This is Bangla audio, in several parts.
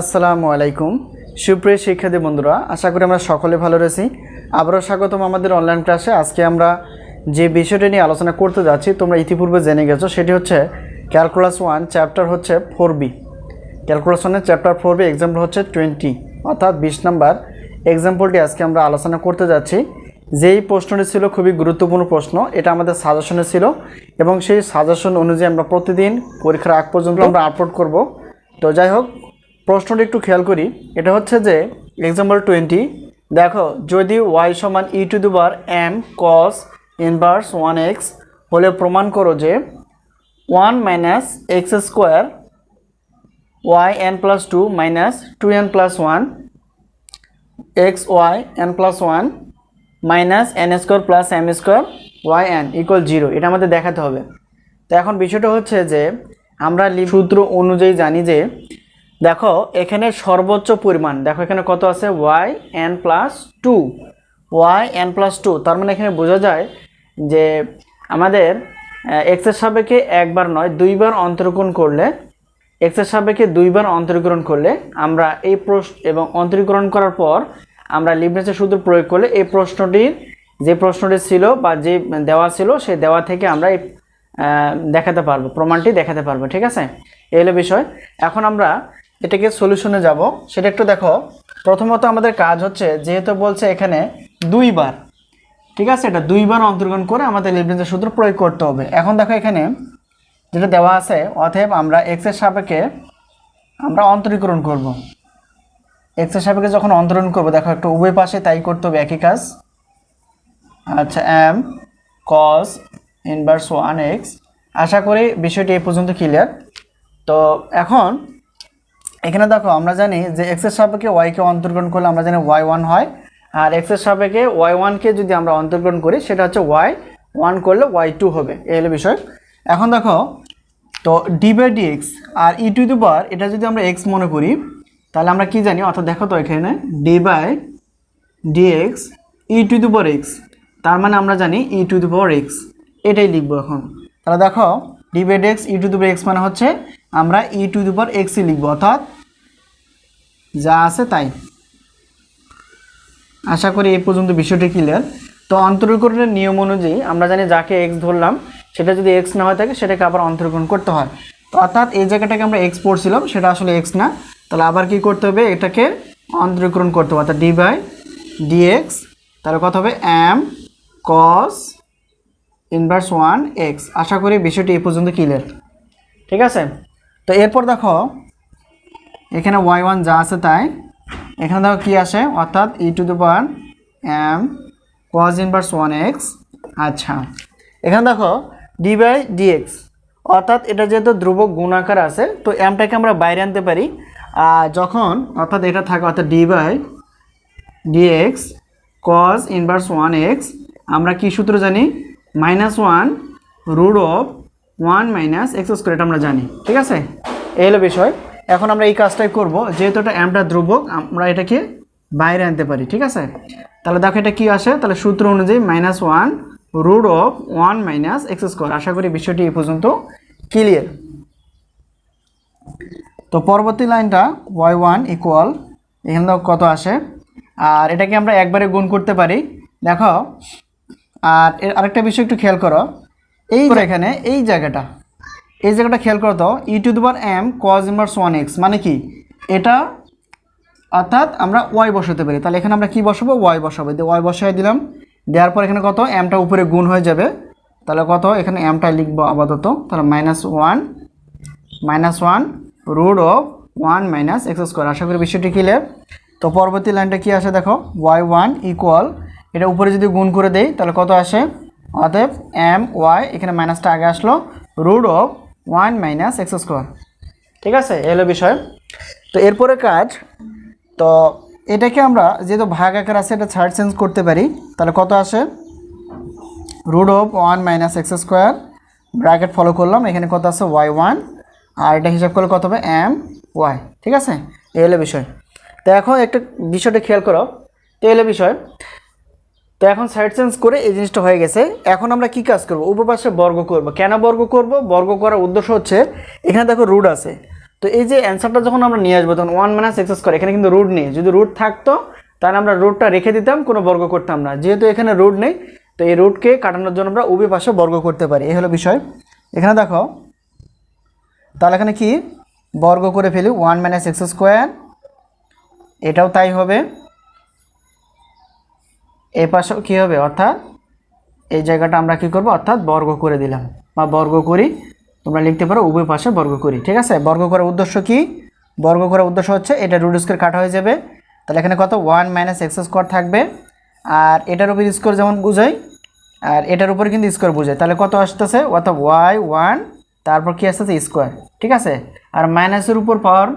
আসসালামু আলাইকুম। সুপ্রিয় শিক্ষার্থী বন্ধুরা আশা করি আমরা সকলে ভালো রয়েছি। আবারও স্বাগতম আমাদের অনলাইন ক্লাসে আজকে আমরা যে বিষয়টি নিয়ে আলোচনা করতে যাচ্ছি তোমরা ইতিপূর্বে জেনে গেছো সেটি হচ্ছে ক্যালকুলাস ওয়ান চ্যাপ্টার হচ্ছে ফোর বি ক্যালকুলাস ওয়ানের চ্যাপ্টার ফোর বি এক্সাম্পল হচ্ছে টোয়েন্টি অর্থাৎ বিশ নাম্বার এক্সাম্পলটি আজকে আমরা আলোচনা করতে যাচ্ছি। যেই প্রশ্নটি ছিল খুবই গুরুত্বপূর্ণ প্রশ্ন এটা আমাদের সাজেশনে ছিল এবং সেই সাজেশন অনুযায়ী আমরা প্রতিদিন পরীক্ষার আগ পর্যন্ত আমরা আপলোড করব। তো যাই হোক প্রশ্নটি একটু খেয়াল করি। এটা হচ্ছে যে এক্সাম্পল টোয়েন্টি দেখো, যদি ওয়াই সমান ই to the bar M cos inverse one X হলে প্রমাণ করো যে one minus X square Y N plus two minus two N plus one X Y N plus one minus N square plus M square Y N equal zero এটা আমাদের দেখাতে হবে। তো এখন বিষয়টা হচ্ছে যে, আমরা সূত্র অনুযায়ী জানি যে দেখো, এখানে সর্বোচ্চ পরিমাণ। দেখো, এখানে কত আছে? Y N plus two Y N plus two তার মানে এখানে বোঝা যায় যে আমাদের এক্সের সাপেক্ষে একবার নয়, দুইবার অন্তর্কোণ করলে এক্সের সাপেক্ষে দুইবার অন্তরীকরণ করলে আমরা এই প্রশ্ন, এবং অন্তরীকরণ করার পর আমরা লিবনেসের সূত্র প্রয়োগ করলে এই প্রশ্নটির, যে প্রশ্নটি ছিল বা যে দেওয়া ছিল, সেই দেওয়া থেকে আমরা এই দেখাতে পারব, প্রমাণটি দেখাতে পারব, ঠিক আছে? এই হলো বিষয়। এখন আমরা এটাকে সলিউশনে যাব। সেটা একটু দেখো। প্রথমত আমাদের কাজ হচ্ছে, যেহেতু বলছে এখানে দুইবার ঠিক আছে? এটা দুইবার অন্তর্গণ করে আমাদের লিবনেসের সূত্র প্রয়োগ করতে হবে। এখন দেখো এখানে যেটা দেওয়া আছে, অতএব আমরা এক্সের সাপেক্ষে আমরা অন্তরীকরণ করব। এক্সের সাপেক্ষে যখন অন্তরণ করব, দেখো একটু উভয় পাশে তাই করতে হবে, একই কাজ। আচ্ছা M cos inverse one X আশা করি বিষয়টি এই পর্যন্ত ক্লিয়ার তো এখন এখানে দেখো, আমরা জানি যে এক্সের সাপেক্ষে ওয়াইকে অন্তর্গ্রহণ করলে আমরা জানি ওয়াই ওয়ান হয়। আর এক্সের সাপেক্ষে ওয়াই ওয়ানকে যদি আমরা অন্তর্গ্রহণ করি, সেটা হচ্ছে ওয়াই ওয়ান করলে ওয়াই টু হবে। এই হলো বিষয়। এখন দেখো, তো ডি বাই ডি এক্স আর ই টু দি পাওয়ার এটা যদি আমরা এক্স মনে করি, তাহলে আমরা কি জানি? অর্থাৎ দেখো তো এখানে D by D X E to the power X তার মানে আমরা জানি ই টু দি পাওয়ার এক্স এটাই লিখব এখন। তাহলে দেখো D by D X E to the power X মানে হচ্ছে আমরা ই টু দি পাওয়ার এক্সই লিখব। অর্থাৎ যা আছে তাই। আশা করি এই পর্যন্ত বিষয়টি ক্লিয়ার তো অন্তরীকরণের নিয়ম অনুযায়ী আমরা জানি যাকে এক্স ধরলাম, সেটা যদি এক্স না হয়ে থাকে, সেটাকে আবার অন্তরীকরণ করতে হয়। তো অর্থাৎ এই জায়গাটাকে আমরা এক্স পড়ছিলাম, সেটা আসলে এক্স না। তাহলে আবার কি করতে হবে? এটাকে অন্তরীকরণ করতে হবে, অর্থাৎ ডি বাই ডিএক্স তাহলে কত হবে? M cos inverse one X আশা করি বিষয়টি এই পর্যন্ত ক্লিয়ার ঠিক আছে? তো এরপর দেখো এখানে ওয়াই ওয়ান যা আছে তাই। এখানে দেখো কী আসে? অর্থাৎ E to the power M cos inverse one X আচ্ছা। এখানে দেখো ডি বাই ডিএক্স অর্থাৎ এটা যেহেতু ধ্রুবক গুণাকার আছে, তো এমটাকে আমরা বাইরে আনতে পারি। যখন অর্থাৎ এটা থাকে, অর্থাৎ D by DX cos inverse one X আমরা কি সূত্র জানি? Minus one root of one minus X square এটা আমরা জানি। ঠিক আছে? এই হলো বিষয়। এখন আমরা এই কাজটাই করব। যেহেতু এটা এমটা ধ্রুবক আমরা এটাকে বাইরে আনতে পারি ঠিক আছে? তাহলে দেখো এটা কি আসে? তাহলে সূত্র অনুযায়ী minus one root of one minus X square আশা করি বিষয়টি এ পর্যন্ত ক্লিয়ার তো পরবর্তী লাইনটা ওয়াই ওয়ান ইকুয়াল এখানে কত আসে? আর এটাকে আমরা একবারে গুণ করতে পারি। দেখো আর আরেকটা বিষয় একটু খেয়াল করো। এই এখানে এই জায়গাটা এই জায়গাটা খেয়াল করো তো ই টু দুবার M cos inverse one X মানে কি? এটা অর্থাৎ আমরা ওয়াই বসাতে পারি। তাহলে এখানে আমরা কি বসাবো? ওয়াই বসাবো। দিয়ে ওয়াই বসাই দিলাম। দেওয়ার পর এখানে কত? এমটা উপরে গুণ হয়ে যাবে। তাহলে কত? এখানে এমটা লিখব আপাতত। তাহলে minus one minus one root of one minus X square আশা করি বিষয়টি ক্লিয়ার তো পরবর্তী লাইনটা কি আসে দেখো? ওয়াই ওয়ান ইকুয়াল এটা উপরে যদি গুণ করে দেই, তাহলে কত আসে? অতএব এম ওয়াই এখানে মাইনাসটা আগে আসলো। Root of one minus X square. ঠিক আছে এলো বিষয়। তো এরপরে কাজ, তো এটাকে আমরা যেহেতু ভাগ আকার আছে, এটা ছাড় চেঞ্জ করতে পারি, তাহলে কত আসে? Root of one minus X square bracket follow করলাম, এখানে কত আছে? ওয়াই ওয়ান আর এটা হিসাব করলে কত হবে? এম ওয়াই ঠিক আছে? এই হলো বিষয়। তো এখন একটা বিষয়টা খেয়াল করো। তো এই হলো বিষয় তো এখন সাইড চেঞ্জ করে এই জিনিসটা হয়ে গেছে। এখন আমরা কি কাজ করব? উপপাশে বর্গ করব। কেন বর্গ করব? বর্গ করার উদ্দেশ্য হচ্ছে, এখানে দেখো রুট আছে। তো এই যে অ্যান্সারটা যখন আমরা নিয়ে আসব, তখন ওয়ান মাইনাস এক্স স্কোয়ার এখানে কিন্তু রুট নেই। যদি রুট থাকতো, তাহলে আমরা রুটটা রেখে দিতাম, কোনো বর্গ করতাম না। যেহেতু এখানে রুট নেই, তো এই রুটকে কাটানোর জন্য আমরা উভয় পাশে বর্গ করতে পারি। এই হলো বিষয়। এখানে দেখো, তাহলে এখানে কি? বর্গ করে ফেলি ওয়ান মাইনাস এক্স স্কোয়ার এটাও তাই হবে। এই পাশেও কী হবে? অর্থাৎ এই জায়গাটা আমরা কি করব? অর্থাৎ বর্গ করে দিলাম। বা বর্গ করি, তোমরা লিখতে পারো উভয় পাশে বর্গ করি, ঠিক আছে? বর্গ করার উদ্দেশ্য কি? বর্গ করার উদ্দেশ্য হচ্ছে এটা রুট স্কোয়ার কাটা হয়ে যাবে। তাহলে এখানে কত? ওয়ান মাইনাস এক্স স্কোয়ার থাকবে। আর এটার উপর স্কোয়ার যেমন বোঝাই, আর এটার উপরে কিন্তু স্কোয়ার বোঝায় তাহলে কত আসতেছে? অর্থাৎ ওয়াই ওয়ান তারপর কি আসতেছে? স্কোয়ার ঠিক আছে? আর মাইনাসের উপর পাওয়ার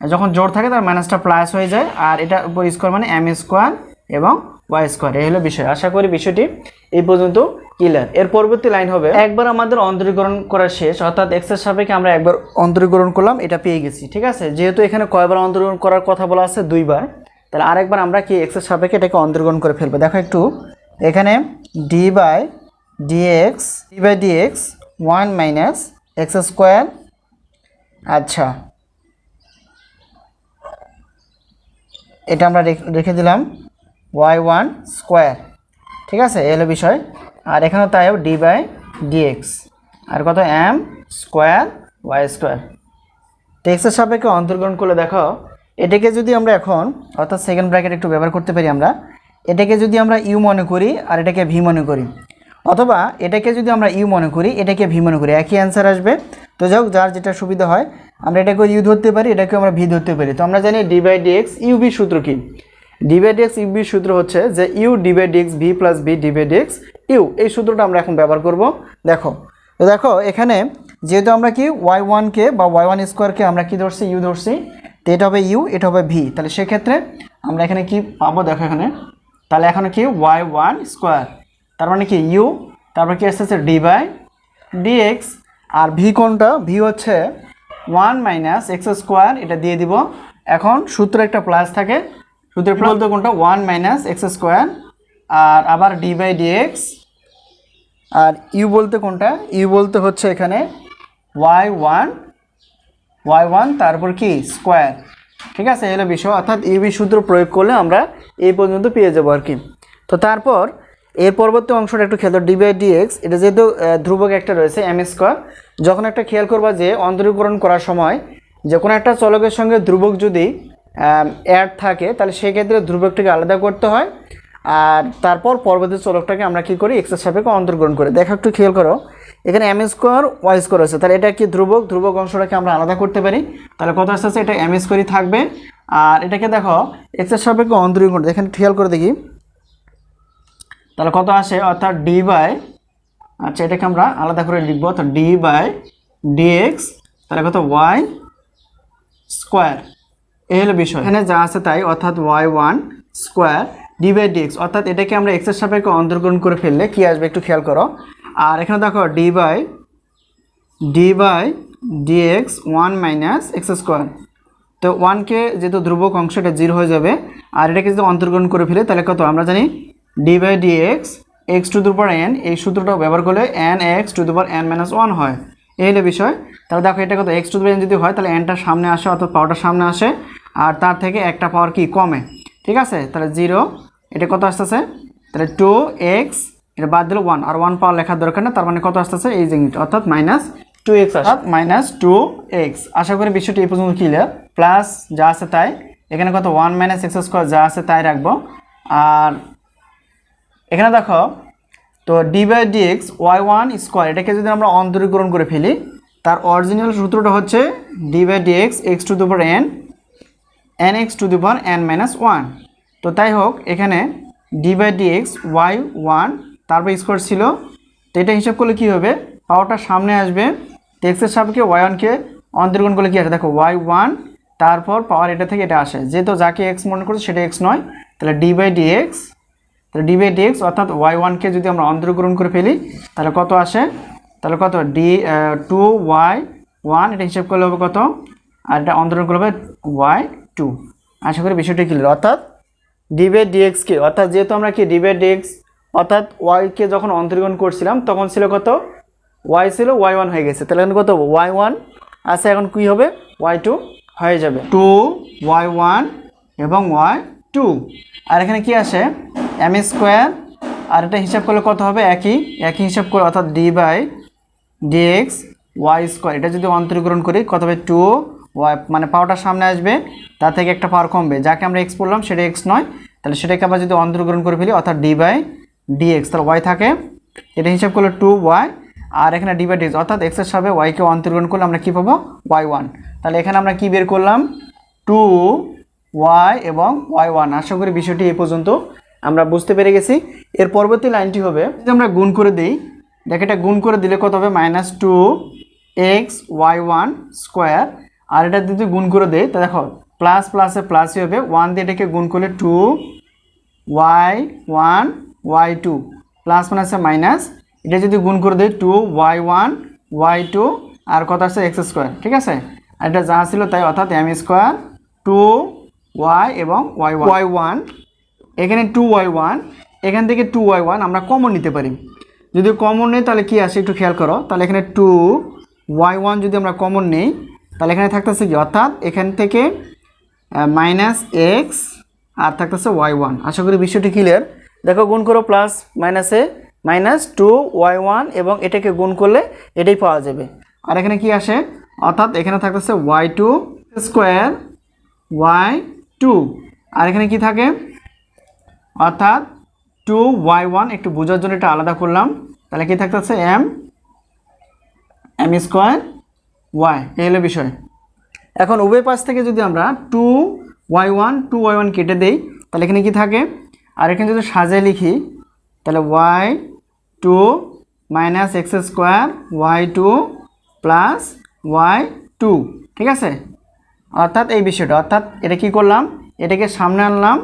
যখন জোর থাকে, তার মাইনাসটা প্লাস হয়ে যায়। আর এটা উপর স্কোয়ার মানে এম স্কোয়ার এবং ওয়াই স্কোয়ার এই হলো বিষয়। আশা করি বিষয়টি এই পর্যন্ত ক্লিয়ার এর পরবর্তী লাইন হবে, একবার আমাদের অন্তরীকরণ করা শেষ, অর্থাৎ এক্সের সাপেক্ষে আমরা একবার অন্তরীকরণ করলাম, এটা পেয়ে গেছি, ঠিক আছে? যেহেতু এখানে কয়বার অন্তরীকরণ করার কথা বলা আছে, দুইবার, তাহলে আরেকবার আমরা কি এক্সের সাপেক্ষে এটাকে অন্তরীকরণ করে ফেলব? দেখো একটু, এখানে D by DX D by DX one minus X square আচ্ছা। এটা আমরা রেখ- দিলাম। ওয়াই ওয়ান স্কোয়ার ঠিক আছে, এই হলো বিষয়। আর এখানে তাই ডি বাই ডিএক্স আর কত? এম স্কোয়ার ওয়াই স্কোয়ার টেক্সের সাপেক্ষে অন্তর্গ্রহণ করলে দেখো, এটাকে যদি আমরা এখন, অর্থাৎ সেকেন্ড ব্র্যাকেট একটু ব্যবহার করতে পারি আমরা, এটাকে যদি আমরা ইউ মনে করি আর এটাকে ভি মনে করি। অথবা এটাকে যদি আমরা ইউ মনে করি, এটাকে ভি মনে করি। একই অ্যান্সার আসবে। তো যাই যার যেটা সুবিধা হয়, আমরা এটাকে ইউ ধরতে পারি এটাকে আমরা ভি ধরতে পারি। তো আমরা জানি ডি বাই ডিএক্স ইউবি সূত্র কি? ডি বাই ডিএক্স ইউবি সূত্র হচ্ছে যে U D by DX V plus V D by DX U এই সূত্রটা আমরা এখন ব্যবহার করব। দেখো, তো দেখো, এখানে যেহেতু আমরা কি ওয়াই ওয়ানকে বা ওয়াই ওয়ান স্কোয়ারকে আমরা কি ধরছি? ইউ ধরছি। তো এটা হবে ইউ এটা হবে ভি তাহলে সেক্ষেত্রে আমরা এখানে কি পাবো? দেখো এখানে। তাহলে এখানে কি ওয়াই ওয়ান স্কোয়ার তার মানে কি ইউ তারপর কি আসতেছে ডি বাই ডিএক্স আর ভি কোনটা? ভি হচ্ছে ওয়ান মাইনাস এক্স স্কোয়ার এটা দিয়ে দিব। এখন সূত্র একটা প্লাস থাকে। সূত্রের বলতে কোনটা ওয়ান মাইনাস এক্স স্কোয়ার আর আবার ডি বাই ডিএক্স আর ইউ বলতে কোনটা ইউ বলতে হচ্ছে এখানে ওয়াই ওয়ান ওয়াই ওয়ান তারপর কি? স্কোয়ার ঠিক আছে? এই হলো বিষয়। অর্থাৎ ইউবি সূত্র প্রয়োগ করলে আমরা এই পর্যন্ত পেয়ে যাব আর কি। তো তারপর এর পরবর্তী অংশটা একটু খেয়াল ডি বাই ডিএক্স এটা যেহেতু ধ্রুবক একটা রয়েছে এম স্কোয়ার যখন একটা খেয়াল করবা যে অন্তরীকরণ করার সময় যে কোনো একটা চলকের সঙ্গে ধ্রুবক যদি অ্যাড থাকে, তাহলে সেক্ষেত্রে ধ্রুবকটাকে আলাদা করতে হয়। আর তারপর পরবর্তী চলকটাকে আমরা কি করি? এক্সের সাপেক্ষে অন্তর্গ্রহণ করি। দেখো একটু খেয়াল করো, এখানে এম স্কোয়ার ওয়াই স্কোয়ার আছে। তাহলে এটা কি ধ্রুবক? ধ্রুবক অংশটাকে আমরা আলাদা করতে পারি। তাহলে কত আসতে এটা এম স্কোয়ারই থাকবে। আর এটাকে দেখো এক্সের সাপেক্ষে অন্তর্গ্রহণ এখানে খেয়াল করে দেখি। তাহলে কত আসে? অর্থাৎ ডি বাই আচ্ছা এটাকে আমরা আলাদা করে লিখব। তো ডি বাই ডিএক্স তাহলে কত? ওয়াই স্কোয়ার এই হলো বিষয়। এখানে যা আছে তাই, অর্থাৎ Y one square D by DX অর্থাৎ এটাকে আমরা এক্সের সাপেক্ষে অন্তর্গ্রহণ করে ফেললে কি আসবে একটু খেয়াল করো। আর এখানে দেখো D by D by DX one minus X square তো ওয়ানকে যেহেতু ধ্রুবক অংশ, এটা জিরো হয়ে যাবে। আর এটাকে যদি অন্তর্গ্রহণ করে ফেলে, তাহলে কত? আমরা জানি D by D X X to the power N এই সূত্রটা ব্যবহার করলে N X to the power N minus one হয়। এই হলো বিষয়। তাহলে দেখো এটা কত? এক্স টু দুপার এন যদি হয়, তাহলে এনটা সামনে আসে, অর্থাৎ পাওয়ারটা সামনে আসে। আর তার থেকে একটা পাওয়ার কি? কমে। ঠিক আছে? তাহলে জিরো এটা কত আসতেছে? তাহলে টু এক্স এটা বাদ দিলে ওয়ান আর ওয়ান পাওয়ার লেখার দরকার না তার মানে কত আসতেছে? এই জিনিসটা অর্থাৎ মাইনাস টু এক্স অর্থাৎ মাইনাস টু এক্স আশা করি বিষয়টি এই পর্যন্ত ক্লিয়ার প্লাস যা আছে তাই। এখানে কত? ওয়ান মাইনাস এক্স স্কোয়ার যা আছে তাই রাখব। আর এখানে দেখো তো D by DX Y one square এটাকে যদি আমরা অন্তরীকরণ করে ফেলি তার অরিজিনাল সূত্রটা হচ্ছে D by DX X X to the power N N X to the power N minus one তো তাই হোক, এখানে D by DX Y one তারপর স্কোয়ার ছিল। তো এটা হিসাব করলে কী হবে? পাওয়ারটা সামনে আসবে। তো এক্সের সাপেক্ষে ওয়াই ওয়ানকে অন্তর্গণ করলে কী আসে? দেখো ওয়াই ওয়ান তারপর পাওয়ার এটা থেকে এটা আসে। যেহেতু যাকে এক্স মনে করছে সেটা এক্স নয়, তাহলে ডি বাই ডিএক্স তাহলে ডি বাই ডিএক্স অর্থাৎ ওয়াই ওয়ানকে যদি আমরা অন্তর্গ্রহণ করে ফেলি, তাহলে কত আসে? তাহলে কত? ডি টু ওয়াই ওয়ান এটা হিসাব করলে হবে কত? আর এটা অন্তর্গ্রহণ করলে হবে ওয়াই টু আশা করি বিষয়টি ক্লিয়ার অর্থাৎ ডিবে ডিএক্সকে অর্থাৎ যেহেতু আমরা কি ডিবে ডিএক্স অর্থাৎ ওয়াইকে যখন অন্তর্গ্রহণ করছিলাম তখন ছিল কত? ওয়াই ছিল ওয়াই ওয়ান হয়ে গেছে। তাহলে এখানে কত ওয়াই ওয়ান আচ্ছা এখন কী হবে? ওয়াই টু হয়ে যাবে। টু ওয়াই ওয়ান এবং ওয়াই টু আর এখানে কি আসে? এম স্কোয়ার আর এটা হিসাব করলে কত হবে? একই। একই হিসাব করে অর্থাৎ D by DX Y square এটা যদি অন্তরীকরণ করি কত হবে? টু মানে পাওয়ারটা সামনে আসবে, তার থেকে একটা পাওয়ার কমবে। যাকে আমরা এক্স বললাম, সেটা এক্স নয়। তাহলে সেটাকে আবার যদি অন্তর্গ্রহণ করে ফেলি, অর্থাৎ ডি বাই ডিএক্স তাহলে ওয়াই থাকে। এটা হিসাব করলে টু ওয়াই আর এখানে ডি বাই ডিএক্স অর্থাৎ এক্সের সাথে ওয়াইকে অন্তর্গ্রহণ করলে আমরা কী পাবো? ওয়াই ওয়ান তাহলে এখানে আমরা কী বের করলাম? টু ওয়াই এবং ওয়াই ওয়ান আশা করি বিষয়টি এই পর্যন্ত আমরা বুঝতে পেরে গেছি। এর পরবর্তী লাইনটি হবে, যদি আমরা গুণ করে দিই, দেখ এটা গুণ করে দিলে কত হবে? Minus two X Y one square আর এটা যদি গুণ করে দেয় তা দেখো প্লাস প্লাসে প্লাসই হবে ওয়ান দিয়ে এটাকে গুণ করলে two Y one Y two plus মাইনাসে মাইনাস এটা যদি গুণ করে দেয় two Y one Y two আর কত আছে এক্স স্কোয়ার ঠিক আছে? আর এটা যা ছিল তাই অর্থাৎ এম স্কোয়ার টু ওয়াই এবং ওয়াই ওয়াই ওয়ান এখানে টু ওয়াই ওয়ান এখান থেকে টু ওয়াই ওয়ান আমরা কমন নিতে পারি। যদি কমন নেই তাহলে কি আসে? একটু খেয়াল করো। তাহলে এখানে টু ওয়াই ওয়ান যদি আমরা কমন নেই তাহলে এখানে থাকতেছে কি? অর্থাৎ এখান থেকে মাইনাস এক্স আর থাকতেছে ওয়াই ওয়ান আশা করি বিষয়টি ক্লিয়ার দেখো, গুণ করো প্লাস মাইনাসে মাইনাস টু ওয়াই ওয়ান এবং এটাকে গুণ করলে এটাই পাওয়া যাবে। আর এখানে কি আসে? অর্থাৎ এখানে থাকতেছে Y two square Y two আর এখানে কি থাকে? অর্থাৎ টু ওয়াই ওয়ান একটু বোঝার জন্য এটা আলাদা করলাম। তাহলে কি থাকতেছে? এম এম স্কোয়ার ওয়াই এই হলো বিষয়। এখন উভয় পাশ থেকে যদি আমরা two Y one two Y one কেটে দেই, তাহলে এখানে কি থাকে? আর এখানে যদি সাজায় লিখি, তাহলে Y two minus X square Y two plus Y two ঠিক আছে? অর্থাৎ এই বিষয়টা, অর্থাৎ এটা কি করলাম? এটাকে সামনে আনলাম,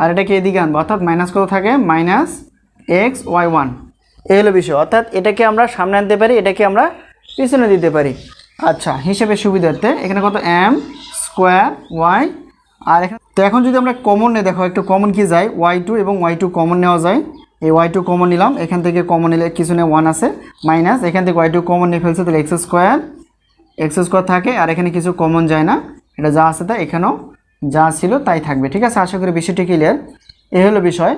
আর এটাকে এদিকে আনব, অর্থাৎ মাইনাস কত থাকে? মাইনাস এক্স ওয়াই ওয়ান এই হলো বিষয়, অর্থাৎ এটাকে আমরা সামনে আনতে পারি, এটাকে আমরা পিছনে দিতে পারি। আচ্ছা হিসেবে সুবিধার্থে এখানে কত? এম স্কোয়ার ওয়াই আর এখানে তো এখন যদি আমরা কমন নিয়ে দেখো একটু কমন কি যায়? ওয়াই টু এবং ওয়াই টু কমন নেওয়া যায়। এই ওয়াই টু কমন নিলাম, এখান থেকে কমন নিলে কিছু নিয়ে ওয়ান আছে মাইনাস এখান থেকে ওয়াই টু কমন নিয়ে ফেলছে, তাহলে এক্স স্কোয়ার এক্স স্কোয়ার থাকে, আর এখানে কিছু কমন যায় না। এটা যা আছে তা এখানেও যা ছিল তাই থাকবে, ঠিক আছে? আশা করি বিষয়টি ক্লিয়ার এ হলো বিষয়।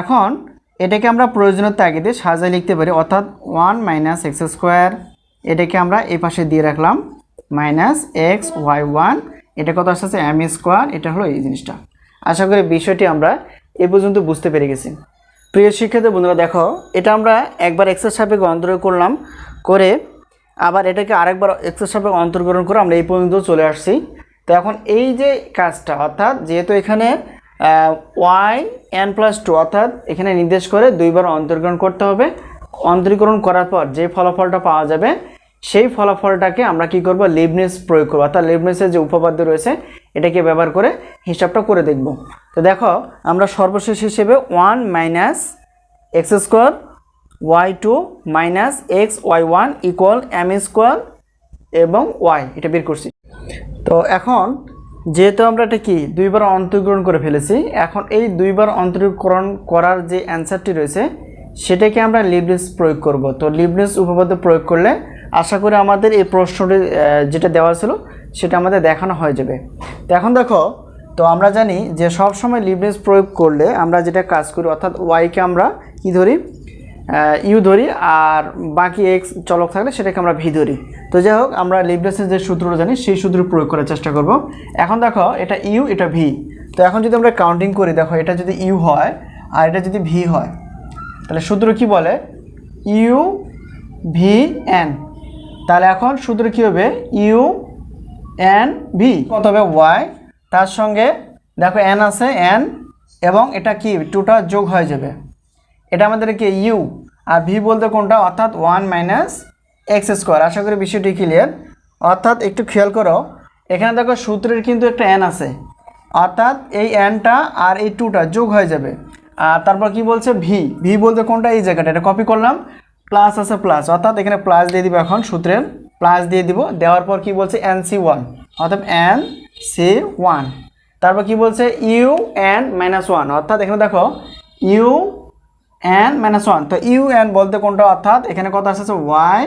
এখন এটাকে আমরা প্রয়োজনের তাগিদে সাজায় লিখতে পারি, অর্থাৎ ওয়ান মাইনাস এক্স স্কোয়ার এটাকে আমরা এই পাশে দিয়ে রাখলাম মাইনাস এক্স ওয়াই ওয়ান এটা কত আসছে? এম স্কোয়ার এটা হলো এই জিনিসটা। আশা করি বিষয়টি আমরা এ পর্যন্ত বুঝতে পেরে গেছি। প্রিয় শিক্ষার্থী বন্ধুরা, দেখো, এটা আমরা একবার এক্সের সাপেক্ষে অন্তর্গ্রহণ করলাম, করে আবার এটাকে আরেকবার এক্সের সাপেক্ষে অন্তর্গ্রহণ করে আমরা এই পর্যন্ত চলে আসছি। তো এখন এই যে কাজটা, অর্থাৎ যেহেতু এখানে ওয়াই এন প্লাস টু অর্থাৎ এখানে নির্দেশ করে দুইবার অন্তর্গ্রহণ করতে হবে। অন্তরীকরণ করার পর যে ফলাফলটা পাওয়া যাবে সেই ফলাফলটাকে আমরা কি করব? লিবনেস প্রয়োগ করব। অর্থাৎ লিবনেসের যে উপপাদ্য রয়েছে, এটাকে ব্যবহার করে হিসাবটা করে দেখব। তো দেখো, আমরা সর্বশেষ হিসেবে one minus X square Y two minus X Y one equal M square এবং ওয়াই এটা বের করছি। তো এখন, যেহেতু আমরা এটা কি, দুইবার অন্তর্গ্রহণ করে ফেলেছি, এখন এই দুইবার অন্তর্গ্রহণ করার যে অ্যান্সারটি রয়েছে, সেটাকে আমরা লিবনেস প্রয়োগ করব। তো লিবনেস উপপাদ্য প্রয়োগ করলে আশা করি আমাদের এই প্রশ্নটি যেটা দেওয়া ছিল, সেটা আমাদের দেখানো হয়ে যাবে। তো এখন দেখো, তো আমরা জানি যে সব সময় লিবনেস প্রয়োগ করলে আমরা যেটা কাজ করি, অর্থাৎ ওয়াইকে আমরা কি ধরি? ইউ ধরি, আর বাকি এক্স চলক থাকলে সেটাকে আমরা ভি ধরি। তো যাই হোক, আমরা লিবনেসের যে সূত্রটা জানি, সেই সূত্র প্রয়োগ করার চেষ্টা করব। এখন দেখো, এটা ইউ এটা ভি তো এখন যদি আমরা কাউন্টিং করি, দেখো, এটা যদি ইউ হয়, আর এটা যদি ভি হয়, তাহলে সূত্র কি বলে? ইউ ভি এন তাহলে এখন সূত্র কি হবে? ইউ এন ভি কত হবে? ওয়াই তার সঙ্গে দেখো এন আছে এন এবং এটা কি? টুটা যোগ হয়ে যাবে। এটা আমাদের কি ইউ আর ভি বলতে কোনটা? অর্থাৎ ওয়ান মাইনাস এক্স স্কোয়ার আশা করি বিষয়টি ক্লিয়ার অর্থাৎ একটু খেয়াল করো, এখানে দেখো সূত্রের কিন্তু একটা এন আছে। অর্থাৎ এই এনটা আর এই টুটা যোগ হয়ে যাবে। আর তারপর কি বলছে? ভি ভি বলতে কোনটা? এই জায়গাটা। এটা কপি করলাম। প্লাস আছে প্লাস অর্থাৎ এখানে প্লাস দিয়ে দিব এখন সূত্রের। প্লাস দিয়ে দিব। দেওয়ার পর কি বলছে? এন সি ওয়ান অর্থাৎ এন সি ওয়ান তারপর কি বলছে? ইউ এন মাইনাস ওয়ান অর্থাৎ এখানে দেখো ইউ এন মাইনাস ওয়ান তো ইউ এন বলতে কোনটা? অর্থাৎ এখানে কত আসছে? ওয়াই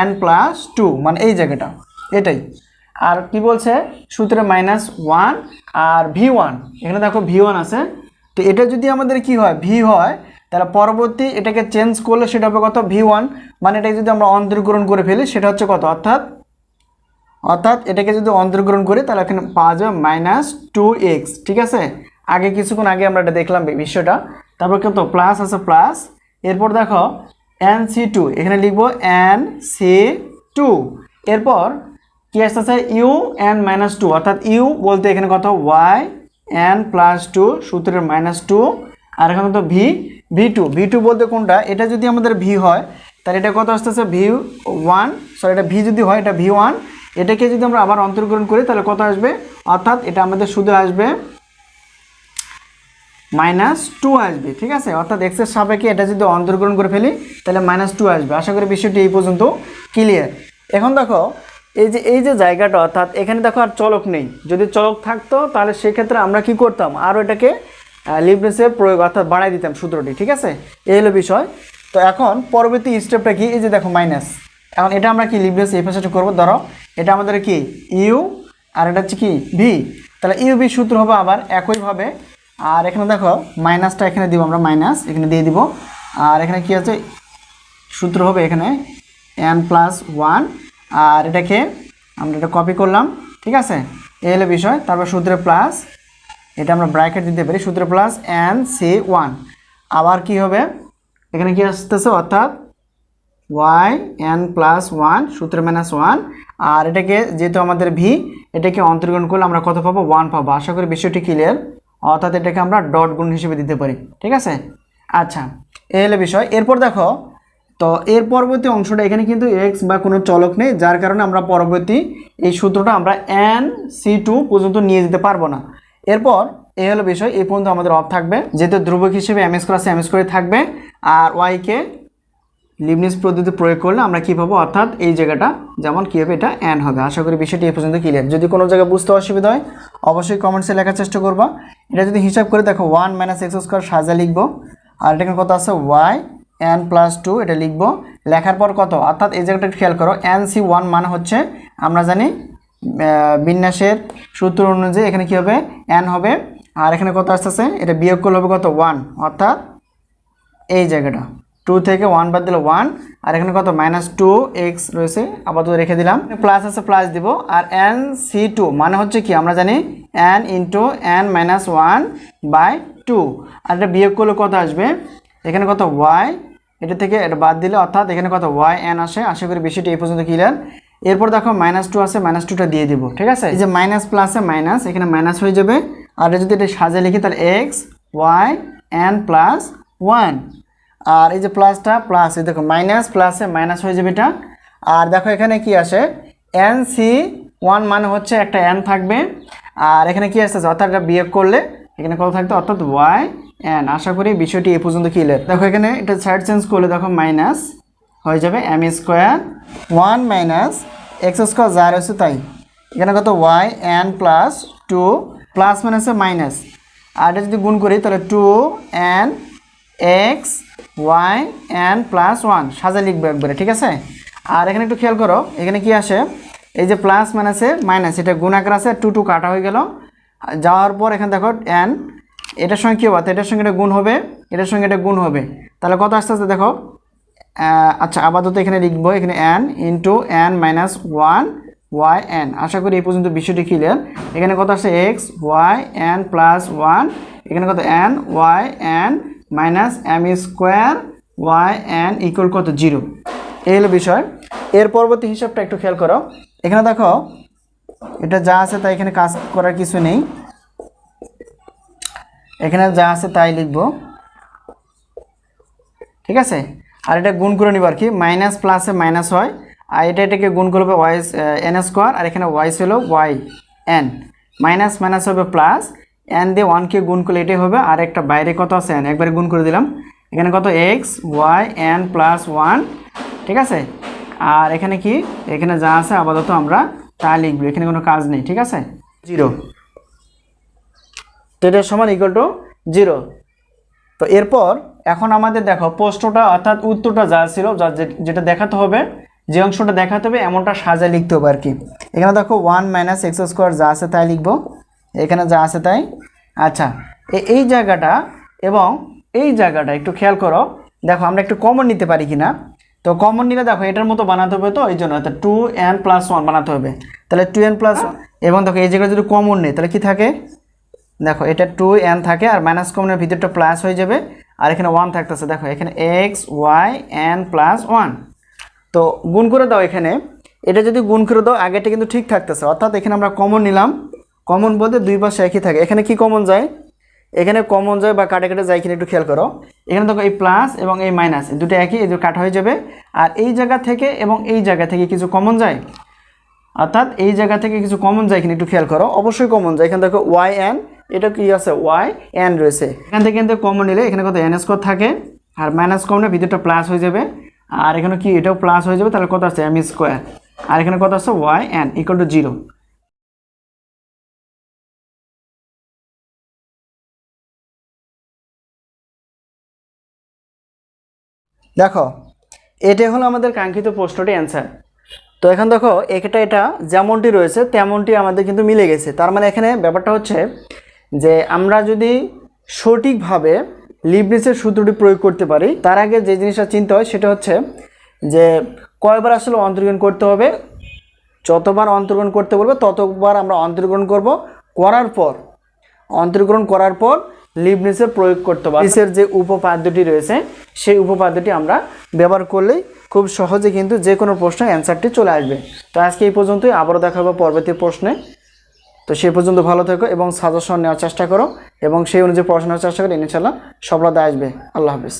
এন প্লাস টু মানে এই জায়গাটা। এটাই। আর কি বলছে? সূত্রে মাইনাস ওয়ান আর ভি ওয়ান এখানে দেখো ভি ওয়ান আছে। তো এটা যদি আমাদের কি হয়? ভি হয় তাহলে পরবর্তী এটাকে চেঞ্জ করলে সেটা হবে কত? ভি ওয়ান মানে এটাকে যদি আমরা অন্তর্গ্রহণ করে ফেলি, সেটা হচ্ছে কত? অর্থাৎ অর্থাৎ এটাকে যদি অন্তর্গ্রহণ করি, তাহলে এখানে পাওয়া যাবে মাইনাস টু এক্স ঠিক আছে? আগে কিছুক্ষণ আগে আমরা এটা দেখলাম বিষয়টা। তারপর কত? প্লাস আছে প্লাস এরপর দেখো এন সি টু এখানে লিখব এন সি টু এরপর কি আসতেছে? ইউ এন মাইনাস টু অর্থাৎ ইউ বলতে এখানে কত? ওয়াই এন প্লাস টু সূত্রের মাইনাস টু আর এখানে তো V V two V two বলতে কোনটা? এটা যদি আমাদের ভি হয়, তাহলে এটা কত আসতেছে? ভি ওয়ান সরি এটা ভি যদি হয়, এটা ভি ওয়ান এটাকে যদি আমরা আবার অন্তর্গ্রহণ করি, তাহলে কত আসবে? অর্থাৎ এটা আমাদের শুধু আসবে মাইনাস টু আসবে, ঠিক আছে? অর্থাৎ এক্সের সাপেক্ষে এটা যদি অন্তর্গ্রহণ করে ফেলি, তাহলে মাইনাস টু আসবে। আশা করি বিষয়টি এই পর্যন্ত ক্লিয়ার এখন দেখো, এই যে এই যে জায়গাটা, অর্থাৎ এখানে দেখো আর চলক নেই। যদি চলক থাকতো, তাহলে সেক্ষেত্রে আমরা কি করতাম? আরও এটাকে লিবনেসের প্রয়োগ অর্থাৎ বাড়াই দিতাম সূত্রটি, ঠিক আছে? এই হলো বিষয়। তো এখন পরবর্তী স্টেপটা কি? এই যে দেখো মাইনাস এখন এটা আমরা কি লিবনেস এই পাশে করব? ধরো, এটা আমাদের কি? ইউ আর এটা হচ্ছে কি? ভি তাহলে ইউ ভি সূত্র হবে আবার একইভাবে। আর এখানে দেখো মাইনাসটা এখানে দিব আমরা মাইনাস এখানে দিয়ে দিব। আর এখানে কি আছে? সূত্র হবে এখানে এন প্লাস ওয়ান আর এটাকে আমরা এটা কপি করলাম, ঠিক আছে? এই হলো বিষয়। তারপর সূত্রে প্লাস এটা আমরা ব্র্যাকেট দিতে পারি, সূত্র প্লাস এন সি ওয়ান আবার কি হবে? এখানে কি আসতেছে? অর্থাৎ ওয়াই এন প্লাস ওয়ান সূত্র মাইনাস ওয়ান আর এটাকে যেহেতু আমাদের ভি এটাকে অন্তর্গ্রহণ করলে আমরা কত পাবো? ওয়ান পাবো। আশা করি বিষয়টি ক্লিয়ার অর্থাৎ এটাকে আমরা ডট গুণ হিসেবে দিতে পারি। ঠিক আছে? আচ্ছা এ হলো বিষয়। এরপর দেখো, তো এর পরবর্তী অংশটা এখানে কিন্তু এক্স বা কোনো চলক নেই, যার কারণে আমরা পরবর্তী এই সূত্রটা আমরা এন সি টু পর্যন্ত নিয়ে যেতে পারব না। এরপর এই হলো বিষয়, এই পর্যন্ত আমাদের অফ থাকবে। যেহেতু ধ্রুবক হিসেবে এম এস ক্লাসে এম এস করে থাকবে। আর ওয়াইকে লিবনিস পদ্ধতি প্রয়োগ করলে আমরা কী পাবো? অর্থাৎ এই জায়গাটা যেমন কী হবে, এটা অ্যান হবে। আশা করি বিষয়টি এই পর্যন্ত ক্লিয়ার যদি কোনো জায়গায় বুঝতে অসুবিধা হয়, অবশ্যই কমেন্টসে লেখার চেষ্টা করবা। এটা যদি হিসাব করে দেখো ওয়ান মাইনাস এক্স স্কোয়ার সাজা লিখব। আর এটা কত আছে? ওয়াই এন প্লাস টু এটা লিখব। লেখার পর কত? অর্থাৎ এই জায়গাটা খেয়াল করো এন সি ওয়ান মানে হচ্ছে, আমরা জানি বিন্যাসের সূত্র অনুযায়ী এখানে কী হবে? এন হবে। আর এখানে কত আসতেছে? এটা বিয়োগ করলে হবে কত? ওয়ান অর্থাৎ এই জায়গাটা। টু থেকে ওয়ান বাদ দিলে ওয়ান আর এখানে কত? মাইনাস টু এক্স রয়েছে। আপাতত রেখে দিলাম। প্লাস আছে প্লাস দিব। আর এন সি টু মানে হচ্ছে কি? আমরা জানি n into n minus one by two আর এটা বিয়োগ করলে কত আসবে? এখানে কত? ওয়াই এটা থেকে এটা বাদ দিলে অর্থাৎ এখানে কত? ওয়াই এন আসে। আশা করি বিষয়টি এই পর্যন্ত ক্লিয়ার এরপর দেখো মাইনাস টু আছে মাইনাস টুটা দিয়ে দিব, ঠিক আছে? এই যে মাইনাস প্লাসে মাইনাস এখানে মাইনাস হয়ে যাবে। আর যদি এটা সাজে লিখি, তাহলে x y n plus one আর এই যে প্লাসটা প্লাস এই দেখো মাইনাস প্লাসে মাইনাস হয়ে যাবে এটা। আর দেখো এখানে কি আসে? এন সি ওয়ান মানে হচ্ছে একটা এন থাকবে। আর এখানে কি আসতেছে? অর্থাৎ এটা বিয়োগ করলে, এখানে কত থাকতো? অর্থাৎ ওয়াই এন আশা করি বিষয়টি এ পর্যন্ত ক্লিয়ার দেখো এখানে এটা সাইড চেঞ্জ করলে দেখো মাইনাস হয়ে যাবে m square one minus x square যা রয়েছে তাই। এখানে কত? Y n plus two plus মাইনাসে মাইনাস আর এটা যদি গুণ করি, তাহলে two n x y n plus one সাজা লিখব একবারে, ঠিক আছে? আর এখানে একটু খেয়াল করো, এখানে কি আসে? এই যে প্লাস মাইনাসে মাইনাস এটা গুণ আকার আছে টু টু কাটা হয়ে গেল। যাওয়ার পর এখানে দেখো এন এটার সঙ্গে কী হবে? এটার সঙ্গে এটা গুণ হবে, এটার সঙ্গে এটা গুণ হবে। তাহলে কত আস্তে আস্তে দেখো আচ্ছা আপাতত এখানে লিখব, এখানে n into n minus one y n আশা করি এই পর্যন্ত বিষয়টি ক্লিয়ার এখানে কত আসছে? X y n plus one এখানে কত? N y n minus m square y n equal কত? জিরো এই হলো বিষয়। এর পরবর্তী হিসাবটা একটু খেয়াল করো। এখানে দেখো, এটা যা আছে তাই এখানে কাজ করার কিছু নেই। এখানে যা আছে তাই লিখব। ঠিক আছে? আর এটা গুণ করে নিব আর কি মাইনাস প্লাসে মাইনাস হয়। আর এটা এটাকে গুণ করবে ওয়াই এন স্কোয়ার আর এখানে ওয়াই ছিল ওয়াই এন মাইনাস মাইনাস হবে প্লাস এন দিয়ে ওয়ানকে গুণ করলে এটাই হবে, আর একটা বাইরে কত আছে এন একবারে গুণ করে দিলাম। এখানে কত x y n plus one ঠিক আছে? আর এখানে কি? এখানে যা আছে আপাতত আমরা তা লিখব, এখানে কোনো কাজ নেই, ঠিক আছে? জিরো তো এটার সমান ইকুয়াল টু জিরো তো এরপর এখন আমাদের দেখো প্রশ্নটা অর্থাৎ উত্তরটা যা ছিল, যা যেটা দেখাতে হবে, যে অংশটা দেখাতে হবে, এমনটা সাজা লিখতে হবে আর কি। এখানে দেখো ওয়ান মাইনাস এক্স স্কোয়ার যা আছে তাই লিখব। এখানে যা আছে তাই। আচ্ছা এই জায়গাটা এবং এই জায়গাটা একটু খেয়াল করো। দেখো আমরা একটু কমন নিতে পারি কি না তো কমন নিলে দেখো এটার মতো বানাতে হবে তো, এই জন্য অর্থাৎ টু এন প্লাস ওয়ান বানাতে হবে। তাহলে টু এন প্লাস এবং দেখো এই জায়গায় যদি কমন নেই, তাহলে কি থাকে? দেখো এটা টু এন থাকে আর মাইনাস কমনের ভিতরটা প্লাস হয়ে যাবে। আর এখানে ওয়ান থাকতেছে, দেখো, এখানে x y n plus one তো গুণ করে দাও এখানে। এটা যদি গুণ করে দাও আগেটা কিন্তু ঠিক থাকতেছে। অর্থাৎ এখানে আমরা কমন নিলাম। কমন বলতে দুই পাশে একই থাকে। এখানে কি কমন যায়? এখানে কমন যায় বা কাটে কাটে যায় কিনা একটু খেয়াল করো। এখানে দেখো, এই প্লাস এবং এই মাইনাস দুটো একই, এই কাটা হয়ে যাবে। আর এই জায়গা থেকে এবং এই জায়গা থেকে কিছু কমন যায়। অর্থাৎ এই জায়গা থেকে কিছু কমন যায় কিনা একটু খেয়াল করো। অবশ্যই কমন যায়। এখানে দেখো ওয়াই এন এটা কি আছে? ওয়াই এন রয়েছে। এখান থেকে কিন্তু কমন নিলে এখানে কত? এন স্কোয়ার থাকে। আর মাইনাস কমনে ভিতরটা প্লাস হয়ে যাবে। আর এখানে কি? এটাও প্লাস হয়ে যাবে। তাহলে কত আছে এম স্কোয়ার আর এখানে কত আছে y n equal to zero দেখো এটাই হলো আমাদের কাঙ্ক্ষিত প্রশ্নটি অ্যান্সার তো এখন দেখো এটা এটা যেমনটি রয়েছে, তেমনটি আমাদের কিন্তু মিলে গেছে। তার মানে এখানে ব্যাপারটা হচ্ছে যে আমরা যদি সঠিকভাবে লিবনিসের সূত্রটি প্রয়োগ করতে পারি, তার আগে যে জিনিসটা চিন্তা হয় সেটা হচ্ছে যে কয়বার আসলে অন্তর্গ্রহণ করতে হবে? যতবার অন্তর্গ্রহণ করতে বলবে, ততবার আমরা অন্তর্গ্রহণ করব। করার পর, অন্তর্গ্রহণ করার পর লিবনিসের প্রয়োগ করতে হবে। লিবনিসের যে উপপাদ্যটি রয়েছে, সেই উপপাদ্যটি আমরা ব্যবহার করলেই খুব সহজে কিন্তু যে কোনো প্রশ্নের অ্যান্সারটি চলে আসবে। তো আজকে এই পর্যন্তই, আবারও দেখা হবে পরবর্তী প্রশ্নে। তো সে পর্যন্ত ভালো থেকো এবং সাজেশন নেওয়ার চেষ্টা করো এবং সেই অনুযায়ী পড়াশোনার চেষ্টা করো ইনশাল্লাহ সফলতা আসবে। আল্লাহ হাফিজ।